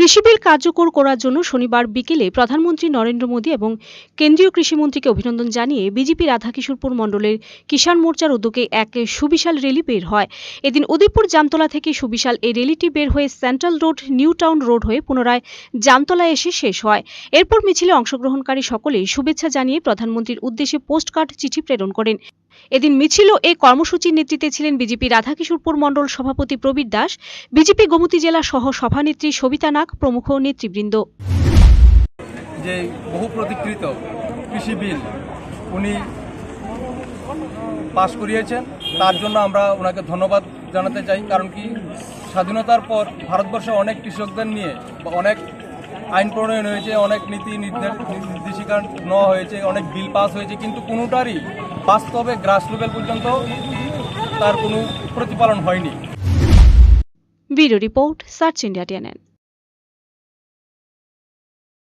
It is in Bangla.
কৃষি বিল কার্যকর করার জন্য শনিবার বিকেলে প্রধানমন্ত্রী নরেন্দ্র মোদী এবং কেন্দ্রীয় কৃষিমন্ত্রীকে অভিনন্দন জানিয়ে বিজেপি রাধাকিশোরপুর মণ্ডলের কিষাণ মোর্চার উদ্যোগে এক সুবিশাল র্যালি বের হয়। এদিন উদয়পুর জামতলা থেকে সুবিশাল এই র্যালিটি বের হয়ে central road, new town road হয়ে পুনরায় জামতলা এসে শেষ হয়। এরপর মিছিলে অংশগ্রহণকারী সকলেই শুভেচ্ছা জানিয়ে প্রধানমন্ত্রীর উদ্দেশ্যে পোস্টকার্ড চিঠি প্রেরণ করেন। এদিন মিছিল ও এই কর্মসূচির নেতৃত্বে ছিলেন বিজেপি রাধাকিশোরপুর মণ্ডল সভাপতি প্রবীর দাস, বিজেপি গোমতী জেলা সহ সভানেত্রী সবিতা নাগ, প্রমুখ নেতৃবৃন্দ। যে বহু প্রতীক্ষিত কৃষি বিল উনি পাশ করিয়েছেন, তার জন্য আমরা ওনাকে ধন্যবাদ জানাতে চাই, কারণ কি স্বাধীনতার পর ভারতবর্ষে অনেক কৃষকদের নিয়ে অনেক আইন প্রণয়ন হয়েছে, অনেক নীতি নির্দেশ নির্দেশিকা নেওয়া হয়েছে, অনেক বিল পাস হয়েছে, কিন্তু কোনোটারই বাস্তবে গ্রাস লেভেল পর্যন্ত তার কোনো প্রতিপালন হয়নি। Bureau report search India TNN.